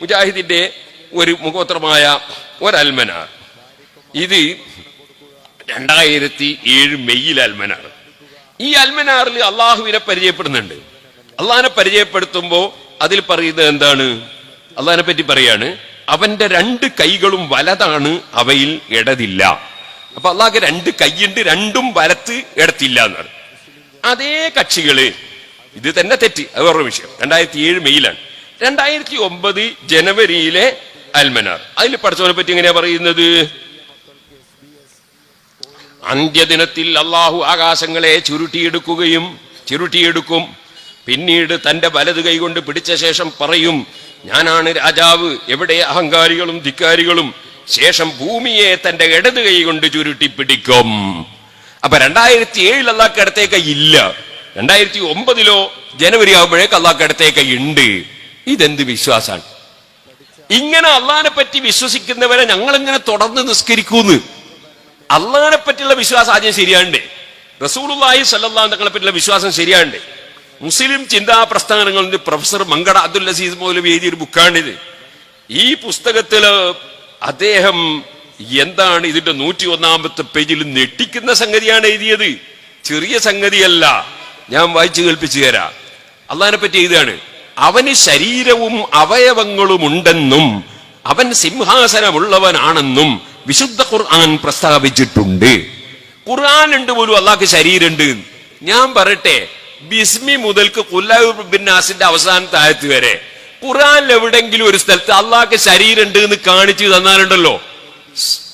മുജാഹിദിന്റെ ഒരു മുഖോത്രമായ ഒരൽമനാർ. ഇത് രണ്ടായിരത്തി ഏഴ് മെയ്യിൽ അൽമനാർ. ഈ അൽമനാറിൽ അള്ളാഹുവിനെ പരിചയപ്പെടുന്നുണ്ട്. അള്ളാഹിനെ പരിചയപ്പെടുത്തുമ്പോ അതിൽ പറയുന്നത് എന്താണ്? അള്ളാഹിനെ പറ്റി പറയാണ് അവന്റെ രണ്ട് കൈകളും വലതാണ് അവയിൽ ഇടതില്ല. അപ്പൊ അള്ളാഹ് രണ്ട് കൈയുണ്ട് രണ്ടും വലത്ത് ഇടത്തില്ല എന്നാണ്. അതേ കക്ഷികൾ ഇത് തന്നെ തെറ്റ് അത് വേറൊരു വിഷയം. രണ്ടായിരത്തി ഏഴ് മെയ്യിലാണ്. രണ്ടായിരത്തി ഒമ്പത് ജനുവരിയിലെ അൽമനാർ. അതിൽ പഠിച്ചവനെ പറ്റി എങ്ങനെയാ പറയുന്നത്? അന്ത്യദിനത്തിൽ അള്ളാഹു ആകാശങ്ങളെ ചുരുട്ടിയെടുക്കുകയും ചുരുട്ടിയെടുക്കും. പിന്നീട് തന്റെ വലത് കൈകൊണ്ട് പിടിച്ച ശേഷം പറയും ഞാനാണ് രാജാവ് എവിടെ അഹങ്കാരികളും ധിക്കാരികളും. ശേഷം ഭൂമിയെ തന്റെ ഇടത് കൈ കൊണ്ട് ചുരുട്ടി പിടിക്കും അപ്പൊ രണ്ടായിരത്തി ഏഴിൽ അള്ളാഹ് ഇല്ല. രണ്ടായിരത്തി ഒമ്പതിലോ ജനുവരി ആകുമ്പോഴേക്ക് അള്ളാഹ് ഉണ്ട് ഇതെന്ത് വിശ്വാസാണ്? ഇങ്ങനെ അള്ളഹാനെ പറ്റി വിശ്വസിക്കുന്നവരെ ഞങ്ങൾ ഇങ്ങനെ തുടർന്ന് നിസ്കരിക്കൂന്ന്. അള്ളഹാനെ പറ്റിയുള്ള വിശ്വാസം ആദ്യം ശരിയാണ്ടേ റസൂലുള്ളാഹി സല്ലല്ലാഹു തങ്ങളെ പറ്റിയുള്ള വിശ്വാസം ശരിയാണ്ടേ മുസ്ലിം ചിന്താ പ്രസ്ഥാനങ്ങളുടെ പ്രൊഫസർ മങ്കട അബ്ദുൽ അസീസ് മൗലവി എഴുതിയ ഒരു ബുക്കാണിത്. ഈ പുസ്തകത്തിൽ അദ്ദേഹം എന്താണ് ഇതിന്റെ നൂറ്റി ഒന്നാമത്തെ പേജിൽ ഞെട്ടിക്കുന്ന സംഗതിയാണ് എഴുതിയത്. ചെറിയ സംഗതിയല്ല. ഞാൻ വായിച്ചു കേൾപ്പിച്ചു തരാം. അള്ളഹാനെ പറ്റി എഴുതാണ്. അവന് ശരീരവും അവയവങ്ങളും ഉണ്ടെന്നും അവൻ സിംഹാസനമുള്ളവനാണെന്നും വിശുദ്ധ ഖുർആൻ പ്രസ്താവിച്ചിട്ടുണ്ട്. ഖുർആൻ ഉണ്ട് പോലും അള്ളാഹ്ക്ക് ശരീരമുണ്ട്. ഞാൻ പറയട്ടെ ബിസ്മി മുതൽക്ക് കുല്ലാസിന്റെ അവസാന താഴത്ത് വരെ ഖുർആനിൽ എവിടെങ്കിലും ഒരു സ്ഥലത്ത് അള്ളാഹ്ക്ക് ശരീരമുണ്ട് എന്ന് കാണിച്ചു തന്നാലുണ്ടല്ലോ.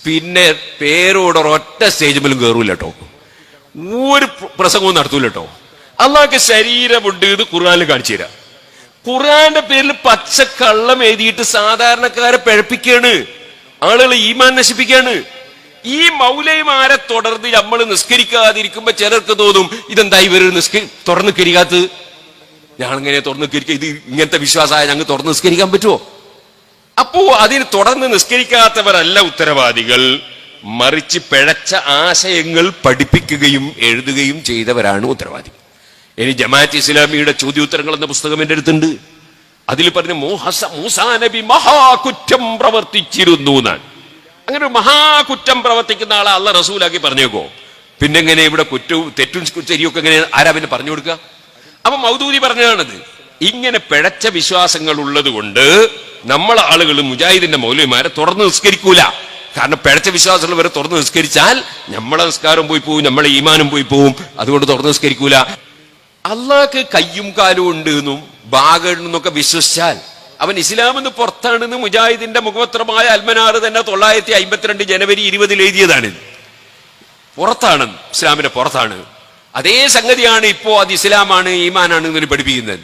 പിന്നെ പേരോട് ഒറ്റ സ്റ്റേജ് മേലും കയറൂല കേട്ടോ. ഒരു പ്ര- പ്രസംഗവും നടത്തൂല കേട്ടോ. അള്ളാഹ്ക്ക് ശരീരമുണ്ട് എന്ന് ഖുർആനിൽ കാണിച്ചു തരാം. ഖുർആന്റെ പേരിൽ പച്ചക്കള്ളം എഴുതിയിട്ട് സാധാരണക്കാരെ പിഴപ്പിക്കാണ്. ആളുകൾ ഈമാൻ നശിപ്പിക്കാണ്. ഈ മൗലൈമാരെ തുടർന്ന് നമ്മൾ നിസ്കരിക്കാതിരിക്കുമ്പോ ചിലർക്ക് തോന്നും ഇതെന്താ ഇവർ നിസ്കരി തുറന്നു കരികാത്ത് ഞങ്ങളിങ്ങനെ തുറന്നു കരിക്കുക ഇത് ഇങ്ങനത്തെ വിശ്വാസമായ ഞങ്ങൾ തുറന്ന് നിസ്കരിക്കാൻ പറ്റുമോ അപ്പോ അതിന് തുടർന്ന് നിസ്കരിക്കാത്തവരല്ല ഉത്തരവാദികൾ. മറിച്ച് പിഴച്ച ആശയങ്ങൾ പഠിപ്പിക്കുകയും എഴുതുകയും ചെയ്തവരാണ് ഉത്തരവാദി ഇനി ജമാഅത്ത് ഇസ്ലാമിയുടെ ചോദ്യോത്തരങ്ങൾ എന്ന പുസ്തകം എന്റെ അടുത്തുണ്ട്. അതിൽ പറഞ്ഞ മോഹസ മൂസാ നബി മഹാകുറ്റം പ്രവർത്തിച്ചിരുന്നു എന്നാണ്. അങ്ങനെ ഒരു മഹാകുറ്റം പ്രവർത്തിക്കുന്ന ആളെ അല്ല റസൂലാക്കി പറഞ്ഞേക്കോ. പിന്നെ എങ്ങനെ ഇവിടെ കുറ്റവും തെറ്റും ശരിയൊക്കെ എങ്ങനെ ആരാ പിന്നെ പറഞ്ഞു കൊടുക്കുക? അപ്പൊ മൗദൂരി പറഞ്ഞതാണത്. ഇങ്ങനെ പിഴച്ച വിശ്വാസങ്ങൾ ഉള്ളത് കൊണ്ട് നമ്മൾ ആളുകൾ മുജാഹിദിന്റെ മൗലവിമാരെ തുറന്ന് നിസ്കരിക്കൂല. കാരണം പിഴച്ച വിശ്വാസമുള്ളവരെ തുറന്ന് നിസ്കരിച്ചാൽ നമ്മളെ നിസ്കാരം പോയി പോവും നമ്മളെ ഈമാനും പോയി പോവും. അതുകൊണ്ട് തുറന്ന് നിസ്കരിക്കൂല. അള്ളാഹ്ക്ക് കയ്യും കാലും ഉണ്ട് എന്നും ഭാഗമെന്നൊക്കെ വിശ്വസിച്ചാൽ അവൻ ഇസ്ലാമെന്ന് പുറത്താണെന്ന് മുജാഹിദിന്റെ മുഖപത്രമായ അൽമനാർ തന്നെ തൊള്ളായിരത്തി അമ്പത്തിരണ്ട് ജനുവരി ഇരുപതിൽ എഴുതിയതാണ്. പുറത്താണ് ഇസ്ലാമിന്റെ പുറത്താണ്. അതേ സംഗതിയാണ് ഇപ്പോ അത് ഇസ്ലാമാണ് ഈമാനാണ് എന്ന് പഠിപ്പിക്കുന്നത്.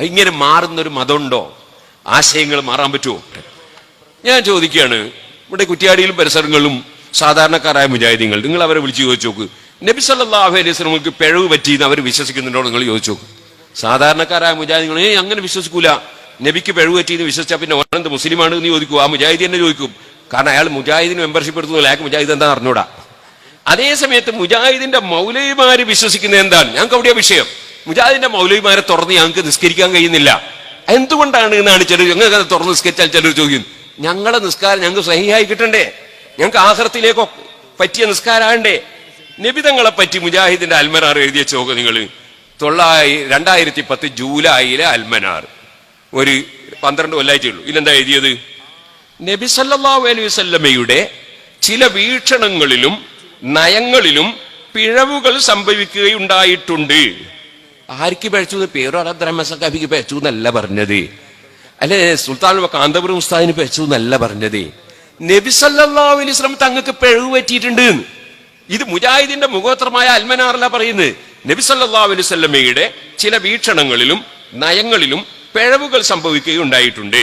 ഇങ്ങനെ മാറുന്ന ഒരു മതമുണ്ടോ? ആശയങ്ങൾ മാറാൻ പറ്റുമോ? ഞാൻ ചോദിക്കുകയാണ്. ഇവിടെ കുറ്റിയാടിയിലും പരിസരങ്ങളിലും സാധാരണക്കാരായ മുജാഹിദീങ്ങൾ നിങ്ങൾ അവരെ വിളിച്ചു ചോദിച്ചു നോക്ക്. നബി സല്ലല്ലാഹു അലൈഹി സ്വലമുക്ക് പിഴവ് പറ്റിയെന്ന് അവർ വിശ്വസിക്കുന്നുണ്ടോ നിങ്ങൾ ചോദിച്ചു സാധാരണക്കാരായ മുജാഹിദികൾ ഏ അങ്ങനെ വിശ്വസിക്കൂല. നബിക്ക് പിഴവ് പറ്റിയെന്ന് വിശ്വസിച്ചാൽ പിന്നെ ഓനെന്ത് മുസ്ലിമാണ് എന്ന് ചോദിക്കും. ആ മുജാഹിദി തന്നെ ചോദിക്കും. കാരണം അയാൾ മുജാഹിദിന് മെമ്പർഷിപ്പ് എടുത്തു അയാൾക്ക് മുജാഹിദ് എന്താ അറിഞ്ഞൂടാ. അതേ സമയത്ത് മുജാഹിദിന്റെ മൗലവിമാര് വിശ്വസിക്കുന്നത് എന്താണ്? ഞങ്ങൾക്ക് അവിടെ വിഷയം. മുജാഹിദിന്റെ മൗലവിമാരെ തുറന്ന് ഞങ്ങൾക്ക് നിസ്കരിക്കാൻ കഴിയുന്നില്ല. എന്തുകൊണ്ടാണ് എന്നാണ് ചിലർ ഞങ്ങൾക്ക് തുറന്ന് നിസ്കരിച്ചാൽ ചിലർ ചോദിക്കും. ഞങ്ങളെ നിസ്കാരം ഞങ്ങൾക്ക് സഹിയായി കിട്ടണ്ടേ? ഞങ്ങൾക്ക് ആഹൃത്തിലേക്കോ പറ്റിയ നിസ്കാരാണ്ടേ നബിതങ്ങളെ പറ്റി മുജാഹിദിന്റെ അൽമനാർ എഴുതിയ ചോക്ക് നിങ്ങൾ തൊള്ളായി രണ്ടായിരത്തി പത്ത് ജൂലൈയിലെ അൽമനാർ. ഒരു പന്ത്രണ്ട് കൊല്ലായിട്ടുള്ളൂ ഇതിലെന്താ എഴുതിയത്? നബി സല്ലല്ലാഹു അലൈഹി വസല്ലമയുടെ ചില വീക്ഷണങ്ങളിലും നയങ്ങളിലും പിഴവുകൾ സംഭവിക്കുകയുണ്ടായിട്ടുണ്ട്. ആർക്ക് പഴച്ചു? പേരോ അബ്ദുറഹ്മസക്കാഫിക്ക് പഴച്ചു എന്നല്ല പറഞ്ഞത്. അല്ലെ സുൽത്താൻ കാന്തപുരം ഉസ്താദിന് പഴച്ചു എന്നല്ല പറഞ്ഞത്. നബി സല്ലല്ലാഹു അലൈഹി സ്വലം തങ്ങൾക്ക് പിഴവ് പറ്റിയിട്ടുണ്ട്. ഇത് മുജാഹിദിന്റെ മുഖോത്രമായ അൽമനാറല്ല പറയുന്നത്. നബി സല്ലല്ലാഹു അലൈഹി വസല്ലമയുടെ ചില വീക്ഷണങ്ങളിലും നയങ്ങളിലും പിഴവുകൾ സംഭവിക്കുകയുണ്ടായിട്ടുണ്ട്.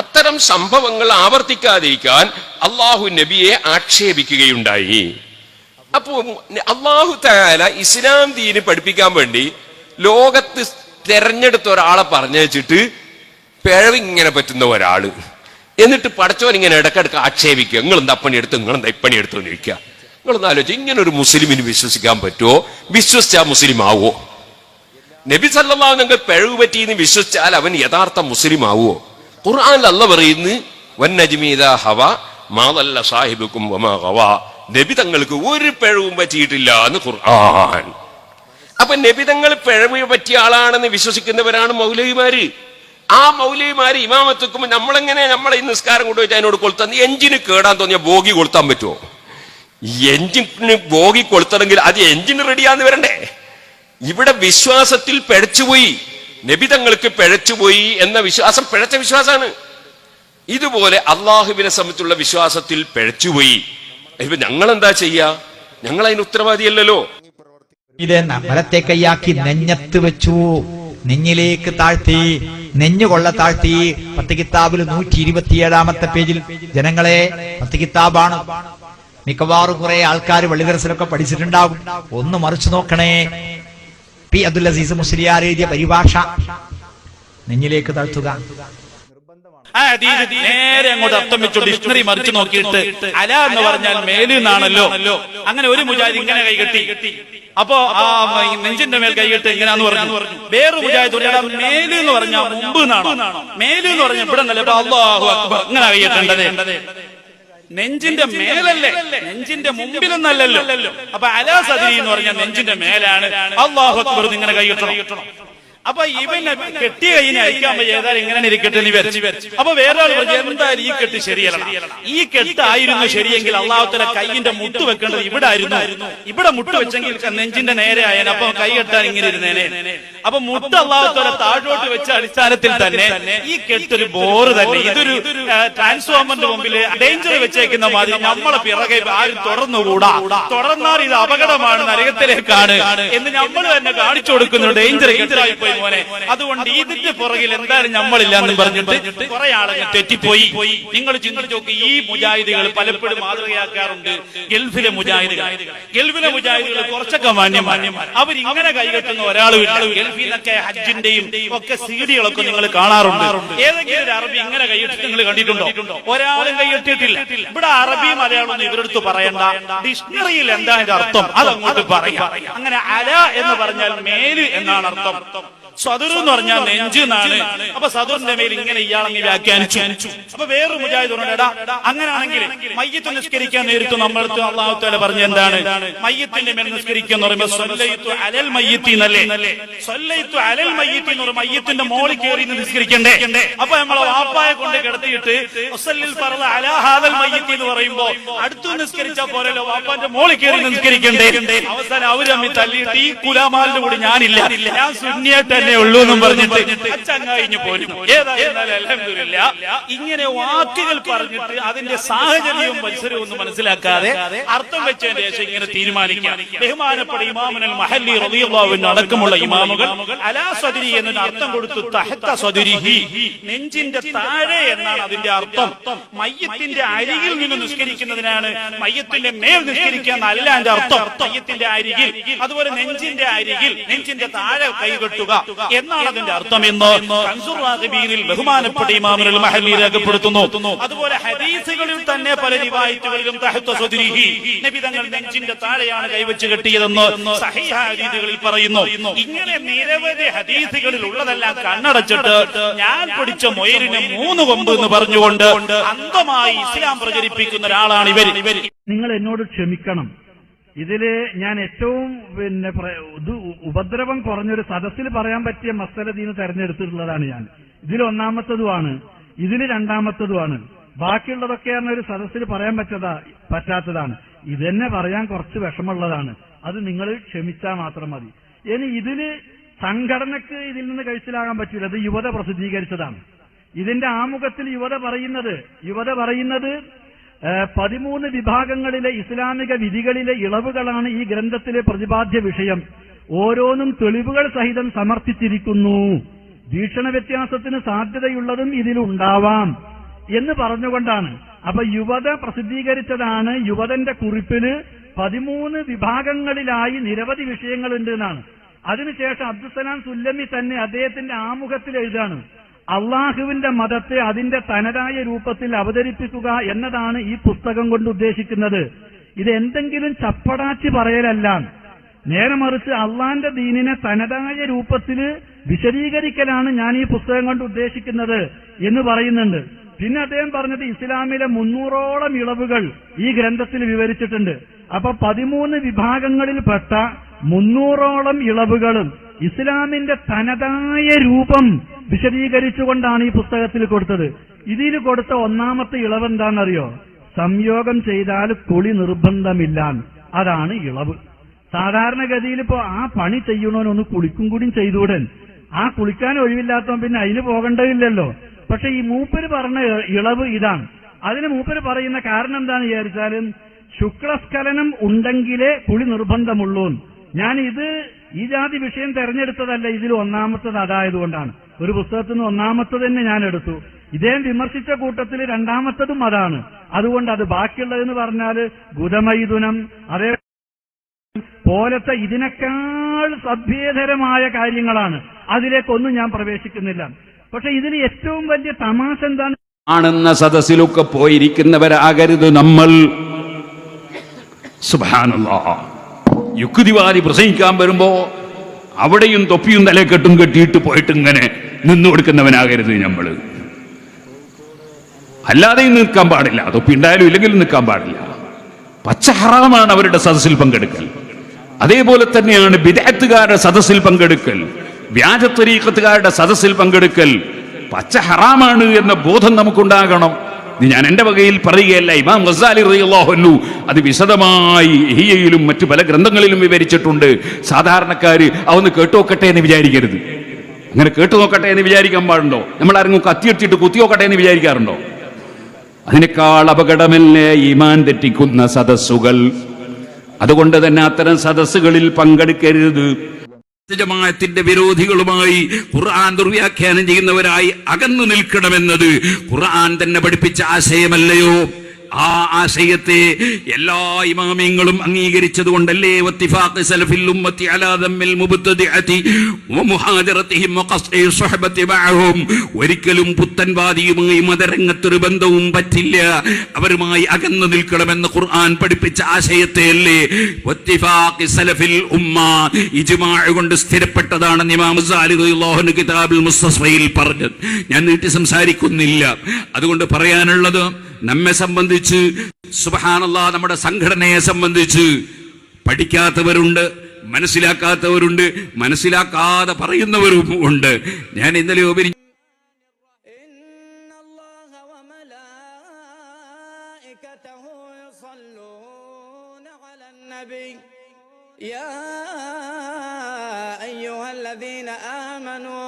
അത്തരം സംഭവങ്ങൾ ആവർത്തിക്കാതിരിക്കാൻ അള്ളാഹു നബിയെ ആക്ഷേപിക്കുകയുണ്ടായി. അപ്പോ അള്ളാഹു താല ഇസ്ലാം ദീന് പഠിപ്പിക്കാൻ വേണ്ടി ലോകത്ത് തെരഞ്ഞെടുത്ത ഒരാളെ പറഞ്ഞു വെച്ചിട്ട് പിഴവിങ്ങനെ പറ്റുന്ന ഒരാൾ. എന്നിട്ട് പഠിച്ചവൻ ഇങ്ങനെ ഇടക്കിടക്ക് ആക്ഷേപിക്കുക. നിങ്ങൾ എന്താ പണി എടുത്ത് നിങ്ങൾ എന്താ ഇപ്പണി എടുത്തു ചോദിക്കുക നിങ്ങളൊന്ന് ആലോചിച്ച് ഇങ്ങനെ ഒരു മുസ്ലിമിന് വിശ്വസിക്കാൻ പറ്റുമോ വിശ്വസിച്ചാ മുസ്ലിം ആവോ നബി സല്ലാ നിങ്ങൾ പിഴവ് പറ്റിയെന്ന് വിശ്വസിച്ചാൽ അവൻ യഥാർത്ഥ മുസ്ലിം ആവുമോ ഖുർആനിൽ അല്ല പറയുന്നു വന്നജ്മീത ഹവ മാതല്ല സാഹിബുക്കും നബി തങ്ങൾക്ക് ഒരു പിഴവും പറ്റിയിട്ടില്ല എന്ന് ഖുർആൻ. അപ്പൊ നബിതങ്ങൾ പിഴവ് പറ്റിയ ആളാണെന്ന് വിശ്വസിക്കുന്നവരാണ് മൗലവിമാര്. ആ മൗലവിമാര് ഇമാമത്തുക്കുമ്പോ നമ്മളെങ്ങനെ നമ്മളെ നിസ്കാരം കൊണ്ടുപോയിട്ട് അതിനോട് കൊളുത്താൻ? എഞ്ചിന് കേടാൻ തോന്നിയ ബോഗി കൊളുത്താൻ പറ്റുമോ എഞ്ചിന് ബോഗി കൊളുത്തണമെങ്കിൽ അത് എഞ്ചിന് റെഡിയാന്ന് വരണ്ടേ? ഇവിടെ വിശ്വാസത്തിൽ പിഴച്ചുപോയി. നബിതങ്ങൾക്ക് പിഴച്ചുപോയി എന്ന വിശ്വാസം പിഴച്ച വിശ്വാസമാണ് ഇതുപോലെ അള്ളാഹുവിനെ സംബന്ധിച്ചുള്ള വിശ്വാസത്തിൽ പിഴച്ചുപോയി. ഇപ്പൊ ഞങ്ങൾ എന്താ ചെയ്യാ? ഞങ്ങൾ അതിന് ഉത്തരവാദിയല്ലോ ഇത് നമ്മളത്തെ കൈയാക്കി നെഞ്ഞത്ത് വെച്ചു. നെഞ്ഞിലേക്ക് താഴ്ത്തി നെഞ്ഞുകൊള്ള താഴ്ത്തി. പത്ത് കിതാബിൽ നൂറ്റി ഇരുപത്തിയേഴാമത്തെ പേജിൽ ജനങ്ങളെ പത്ത് കിതാബാണ്. മിക്കവാറും കുറെ ആൾക്കാർ വെള്ളിദർശനൊക്കെ പഠിച്ചിട്ടുണ്ടാകും ഒന്ന് മറിച്ചു നോക്കണേ. പി അബ്ദുൽ അസീസ് മുസ്ലിയാർ എഴുതിയ പരിഭാഷ. നെഞ്ഞിലേക്ക് താഴ്ത്തുക. നേരെ അങ്ങോട്ട് അർത്ഥം വെച്ചു ഡിക്ഷണറി മറിച്ചു നോക്കിയിട്ട് അല എന്ന് പറഞ്ഞാൽ മേലിന്നാണല്ലോ അങ്ങനെ ഒരു മുജാഹിദ് ഇങ്ങനെ കൈകെട്ടി അപ്പോ ആ നെഞ്ചിന്റെ മേൽ കൈകെട്ട് ഇങ്ങനെയാന്ന് പറഞ്ഞു. വേറൊരു മുജാഹിദ് മേൽ എന്ന് പറഞ്ഞാൽ മുമ്പ് എന്നാണോ? എന്ന് പറഞ്ഞാൽ ഇവിടെ നല്ല അള്ളാഹു അക്ബർ ഇങ്ങനെ കൈകെട്ടേണ്ടത് നെഞ്ചിന്റെ മേലല്ലേ? നെഞ്ചിന്റെ മുമ്പിലൊന്നല്ലല്ലോ അപ്പൊ അലാ സദരി എന്ന് പറഞ്ഞാൽ നെഞ്ചിന്റെ മേലാണ്. അള്ളാഹു അക്ബർ ഇങ്ങനെ കൈകെട്ടണം അപ്പൊ ഇവനെ കെട്ടി കഴിഞ്ഞ അയക്കാൻ ഏതായാലും ഇങ്ങനെ ഇരിക്കട്ടെ നീ അപ്പൊ വേറെ ആൾ പറഞ്ഞു എന്തായാലും ഈ കെട്ട് ശരിയല്ല ഈ കെട്ടായിരുന്നു ശരിയെങ്കിൽ അള്ളാഹുത്തല കൈയിന്റെ മുട്ട് വെക്കേണ്ടത് ഇവിടെ ആയിരുന്നു ഇവിടെ മുട്ട് വെച്ചെങ്കിൽ നെഞ്ചിന്റെ നേരെ ആയേനെ അപ്പൊ കൈ കെട്ടാൻ ഇങ്ങനെ ഇരുന്നേനെ. അപ്പൊ മുട്ട് അള്ളാഹുത്തല താഴോട്ട് വെച്ച അടിസ്ഥാനത്തിൽ തന്നെ ഈ കെട്ടൊരു ബോറ് തന്നെ. ഇതൊരു ട്രാൻസ്ഫോമറിന്റെ മുമ്പിൽ ഡേഞ്ചർ വെച്ചേക്കുന്ന മാതിരി നമ്മളെ പിറകെ ആരും തുടർന്നുകൂടാ തുടർന്നാൽ ഇത് അപകടമാണ് നരകത്തിലേക്കാണ് എന്ന് നമ്മൾ തന്നെ കാണിച്ചു കൊടുക്കുന്നു. ഡേഞ്ചർ ഡേഞ്ചറായി പോയി മോനെ. അതുകൊണ്ട് ഇതിന്റെ പുറകിൽ എന്തായാലും നമ്മളില്ല എന്ന് പറഞ്ഞിട്ട് കുറെ ആളുകൾ തെറ്റിപ്പോയി. നിങ്ങൾ ചിന്തിച്ചു നോക്കി ഈ മുജാഹിദികൾ പലപ്പോഴും മാതൃകയാക്കാറുണ്ട്. ഗൾഫിലെ മുജാഹിദികൾ. ഗൾഫിലെ മുജാഹിദികൾ കുറച്ചൊക്കെ മാന്യമാന്യം അവർ ഇങ്ങനെ കൈകെട്ടുന്ന ഒരാളും ഗൾഫിലൊക്കെ ഹജ്ജിന്റെയും ഒക്കെ സീഡികളൊക്കെ നിങ്ങൾ കാണാറുണ്ട്. ഏതെങ്കിലും ഒരു അറബി ഇങ്ങനെ കൈയിട്ടിട്ട് നിങ്ങൾ കണ്ടിട്ടുണ്ടോ? ഒരാളും കൈയിട്ടിട്ടില്ല ഇവിടെ അറബി മലയാളം ഇവരെടുത്ത് പറയണ്ട. ഡിക്ഷണറിയിൽ എന്താ അർത്ഥം? അതങ്ങോട്ട് പറയാം. അങ്ങനെ അല എന്ന് പറഞ്ഞാൽ മേൽ എന്നാണ് അർത്ഥം സദുർ എന്ന് പറഞ്ഞാൽ നെഞ്ച് എന്നാണ് അപ്പൊ സദുറിന്റെ മേൽ ഇങ്ങനെ ഇയാളങ്ങ് വ്യാഖ്യാനിച്ചു. അപ്പൊ വേറൊരു മുജാഹിദ് പറഞ്ഞാ അങ്ങനെയാണെങ്കിൽ മയ്യത്ത് നിസ്കരിക്കാൻ നേരിട്ട് നമ്മളടുത്ത് അള്ളാഹുത്തോലെ പറഞ്ഞ എന്താണ്? മയ്യത്തിന്റെ മേൽ നിസ്കരിക്കുക എന്ന് പറയുമ്പോൾ സൊല്ലയിത്തു അലൽ മയ്യത്തി എന്നല്ലേ? സൊല്ലയിത്തു അലൽ മയ്യത്തി എന്ന് പറയുമ്പോൾ മയ്യത്തിന്റെ മോളിൽ കയറി നിസ്കരിക്കണ്ടേ? അപ്പൊ നമ്മളെ വാപ്പായെ കൊണ്ട് കിടത്തിയിട്ട് അലാഹാദൽ മയ്യത്തി എന്ന് പറയുമ്പോ അടുത്തു നിസ്കരിച്ചാ പോരല്ലോ വാപ്പാന്റെ മോളിൽ കയറി നിസ്കരിക്കണ്ടേ? അവസാനം അവർ തമ്മിൽ തല്ലിയിട്ട് ഈ കുലാമാലിന്റെ കൂടി ഞാനില്ല. ഞാൻ സുന്നിയായിട്ട് തന്നെ ഉള്ളൂ എന്നും പറഞ്ഞിട്ട് പോരും. ഇങ്ങനെ വാക്കുകൾ പറഞ്ഞിട്ട് അതിന്റെ സാഹചര്യവും പരിസരവും ഒന്നും മനസ്സിലാക്കാതെ അർത്ഥം വെച്ചതിന് ശേഷം ഇങ്ങനെ തീരുമാനിക്കാം. ബഹുമാനപ്പെട്ട ഇമാമുനൽ മഹല്ലി റബിയുള്ള അടക്കമുള്ള ഇമാമുകൾ അലാ സ്വദരി എന്നൊരു അർത്ഥം കൊടുത്തു. തഹത്ത സദരിഹി നെഞ്ചിന്റെ താഴെ എന്നാണ് അതിന്റെ അർത്ഥം. മയ്യത്തിന്റെ അരികിൽ നിന്ന് നിസ്കരിക്കുന്നതിനാണ് മയ്യത്തിന്റെ മേൽ നിസ്കരിക്കുക എന്നല്ല അതിന്റെ അർത്ഥം. മയ്യത്തിന്റെ അരികിൽ. അതുപോലെ നെഞ്ചിന്റെ അരികിൽ നെഞ്ചിന്റെ താഴെ കൈകെട്ടുക എന്നാണ് അതിന്റെ അർത്ഥം എന്ന് ബഹുമാനപ്പെട്ട ഇമാമുൽ മഹല്ലി രേഖപ്പെടുത്തുന്നു. അതുപോലെ ഹദീസുകളിൽ തന്നെ പല റിവായത്തുകളിലും നബി തങ്ങൾ നെഞ്ചിന്റെ താഴെയാണ് കൈവച്ച് കെട്ടിയതെന്ന് സഹീഹ ഹദീസുകളിൽ പറയുന്നു. ഇങ്ങനെ നിരവധി ഹദീസുകളിൽ ഉള്ളതെല്ലാം കണ്ണടച്ചിട്ട് ഞാൻ പിടിച്ച മൊയിലിന് മൂന്ന് കൊമ്പ് എന്ന് പറഞ്ഞുകൊണ്ട് അന്തമായി ഇസ്ലാം പ്രചരിപ്പിക്കുന്ന ഒരാളാണ് ഇവർ ഇവർ നിങ്ങൾ എന്നോട് ക്ഷമിക്കണം. ഇതിൽ ഞാൻ ഏറ്റവും പിന്നെ ഉപദ്രവം കുറഞ്ഞൊരു സദസ്സിൽ പറയാൻ പറ്റിയ മസലതീന്ന് തെരഞ്ഞെടുത്തിട്ടുള്ളതാണ് ഞാൻ. ഇതിൽ ഒന്നാമത്തതുമാണ് ഇതിൽ രണ്ടാമത്തതുമാണ്. ബാക്കിയുള്ളതൊക്കെ ഒരു സദസ്സിൽ പറയാൻ പറ്റതാ പറ്റാത്തതാണ്. ഇതെന്നെ പറയാൻ കുറച്ച് വിഷമമുള്ളതാണ്. അത് നിങ്ങൾ ക്ഷമിച്ചാൽ മാത്രം മതി. ഇനി ഇതിൽ സംഘടനക്ക് ഇതിൽ നിന്ന് കഴിച്ചിലാകാൻ പറ്റില്ല അത് യുവത പ്രസിദ്ധീകരിച്ചതാണ്. ഇതിന്റെ ആമുഖത്തിൽ യുവത പറയുന്നത് യുവത പറയുന്നത് പതിമൂന്ന് വിഭാഗങ്ങളിലെ ഇസ്ലാമിക വിധികളിലെ ഇളവുകളാണ് ഈ ഗ്രന്ഥത്തിലെ പ്രതിപാദ്യ വിഷയം. ഓരോന്നും തെളിവുകൾ സഹിതം സമർപ്പിച്ചിരിക്കുന്നു. വീക്ഷണ വ്യത്യാസത്തിന് സാധ്യതയുള്ളതും ഇതിലുണ്ടാവാം എന്ന് പറഞ്ഞുകൊണ്ടാണ്. അപ്പൊ യുവത പ്രസിദ്ധീകരിച്ചതാണ് യുവതന്റെ കുറിപ്പിൽ പതിമൂന്ന് വിഭാഗങ്ങളിലായി നിരവധി വിഷയങ്ങളുണ്ട് എന്നാണ്. അതിനുശേഷം അബ്ദുസലാം സുല്ലമി തന്നെ അദ്ദേഹത്തിന്റെ ആമുഖത്തിൽ എഴുതാണ്. അള്ളാഹുവിന്റെ മതത്തെ അതിന്റെ തനതായ രൂപത്തിൽ അവതരിപ്പിക്കുക എന്നതാണ് ഈ പുസ്തകം കൊണ്ട് ഉദ്ദേശിക്കുന്നത്. ഇത് എന്തെങ്കിലും ചപ്പടാച്ചി പറയലല്ല. നേരെ മറിച്ച് അള്ളാന്റെ ദീനിനെ തനതായ രൂപത്തിൽ വിശദീകരിക്കലാണ് ഞാൻ ഈ പുസ്തകം കൊണ്ട് ഉദ്ദേശിക്കുന്നത് എന്ന് പറയുന്നുണ്ട്. പിന്നെ അദ്ദേഹം പറഞ്ഞത് ഇസ്ലാമിലെ മുന്നൂറോളം ഇളവുകൾ ഈ ഗ്രന്ഥത്തിൽ വിവരിച്ചിട്ടുണ്ട്. അപ്പൊ പതിമൂന്ന് വിഭാഗങ്ങളിൽപ്പെട്ട മുന്നൂറോളം ഇളവുകളും ഇസ്ലാമിന്റെ തനതായ രൂപം വിശദീകരിച്ചുകൊണ്ടാണ് ഈ പുസ്തകത്തിൽ കൊടുത്തത്. ഇതിൽ കൊടുത്ത ഒന്നാമത്തെ ഇളവ് എന്താണെന്നറിയോ? സംയോഗം ചെയ്താൽ കുളി നിർബന്ധമില്ല അതാണ് ഇളവ്. സാധാരണഗതിയിൽ ഇപ്പോ ആ പണി ചെയ്യണോനൊന്ന് കുളിക്കും കൂടിയും ചെയ്തൂടൻ. ആ കുളിക്കാൻ ഒഴിവില്ലാത്തവൻ പിന്നെ അതിന് പോകേണ്ടതില്ലല്ലോ. പക്ഷെ ഈ മൂപ്പര് പറഞ്ഞ ഇളവ് ഇതാണ്. അതിന് മൂപ്പര് പറയുന്ന കാരണം എന്താണെന്ന് വിചാരിച്ചാലും ശുക്ലസ്ഖലനം ഉണ്ടെങ്കിലേ കുളി നിർബന്ധമുള്ളൂ ഞാൻ ഇത് ഈ ജാതി വിഷയം തെരഞ്ഞെടുത്തതല്ല ഇതിൽ ഒന്നാമത്തത് അതായതുകൊണ്ടാണ്. ഒരു പുസ്തകത്തിൽ നിന്ന് ഒന്നാമത്തത് തന്നെ ഞാൻ എടുത്തു. ഇദ്ദേഹം വിമർശിച്ച കൂട്ടത്തിൽ രണ്ടാമത്തതും അതാണ്. അതുകൊണ്ട് അത് ബാക്കിയുള്ളതെന്ന് പറഞ്ഞാൽ ഗുതമൈതുനം അതേ പോലത്തെ ഇതിനേക്കാൾ സഭ്യേതരമായ കാര്യങ്ങളാണ്. അതിലേക്കൊന്നും ഞാൻ പ്രവേശിക്കുന്നില്ല. പക്ഷെ ഇതിന് ഏറ്റവും വലിയ തമാശ എന്താണ്? ആണെന്ന സദസ്സിലൊക്കെ പോയിരിക്കുന്നവരാകരുത് നമ്മൾ. സുബാനല്ലാ യുക്തിവാദി പ്രസംഗിക്കാൻ വരുമ്പോ അവിടെയും തൊപ്പിയും തലക്കെട്ടും കെട്ടിയിട്ട് പോയിട്ട് ഇങ്ങനെ നിന്നു കൊടുക്കുന്നവനാകരുത് നമ്മൾ അല്ലാതെയും നിൽക്കാൻ പാടില്ല. തൊപ്പി ഉണ്ടായാലും ഇല്ലെങ്കിലും നിൽക്കാൻ പാടില്ല. പച്ച ഹറാമാണ് അവരുടെ സദസ്സിൽ പങ്കെടുക്കൽ. അതേപോലെ തന്നെയാണ് വിദഗ്ധകാരുടെ സദസ്സിൽ പങ്കെടുക്കൽ. വ്യാജത്വരീക്കത്തുകാരുടെ സദസ്സിൽ പങ്കെടുക്കൽ. പച്ച ഹറാമാണ് എന്ന ബോധം നമുക്കുണ്ടാകണം. ഞാൻ എന്റെ വകയിൽ പറയുകയല്ല. ഇമാം ഗസാലി റഹിയല്ലാഹുന്നു അത് വിശദമായി ഹിയയിലും മറ്റു പല ഗ്രന്ഥങ്ങളിലും വിവരിച്ചിട്ടുണ്ട്. സാധാരണക്കാര് അതൊന്ന് കേട്ടുനോക്കട്ടെ എന്ന് വിചാരിക്കരുത്. അങ്ങനെ കേട്ടു നോക്കട്ടെ എന്ന് വിചാരിക്കാൻ പാടുണ്ടോ? നമ്മൾ ആരെങ്കിലും കുത്തി നോക്കട്ടെ എന്ന് വിചാരിക്കാറുണ്ടോ? അതിനേക്കാൾ അപകടമല്ലേ ഈമാൻ തെറ്റിക്കുന്ന സദസ്സുകൾ? അതുകൊണ്ട് തന്നെ അത്തരം സദസ്സുകളിൽ പങ്കെടുക്കരുത്. ജമാഅത്തിന്റെ വിരോധികളുമായി ഖുർആൻ ദുർവ്യാഖ്യാനം ചെയ്യുന്നവരായി അകന്നു നിൽക്കണമെന്നത് ഖുർആൻ തന്നെ പഠിപ്പിച്ച ആശയമല്ലയോ? ആ ആശയത്തെ എല്ലാ ഇമാമിയങ്ങളും അംഗീകരിച്ചത് കൊണ്ടല്ലേ ഒരിക്കലും പുത്തൻവാദിയുമായി മതരംഗത്തൊരു ബന്ധവും പറ്റില്ല. അവരുമായി അകന്നു നിൽക്കണമെന്ന് ഖുർആൻ പഠിപ്പിച്ച ആശയത്തെ അല്ലേ കൊണ്ട് സ്ഥിരപ്പെട്ടതാണ് കിതാബിൽ പറഞ്ഞത്. ഞാൻ നീട്ടി സംസാരിക്കുന്നില്ല. അതുകൊണ്ട് പറയാനുള്ളത് നമ്മെ സംബന്ധിച്ച് സുബഹാനല്ലാ നമ്മുടെ സംഘടനയെ സംബന്ധിച്ച് പഠിക്കാത്തവരുണ്ട് മനസ്സിലാക്കാത്തവരുണ്ട് മനസ്സിലാക്കാതെ പറയുന്നവരും ഉണ്ട് ഞാൻ ഇന്നലെ ഉപരി إن الله وملائكته يصلون على النبي يا أيها الذين آمنوا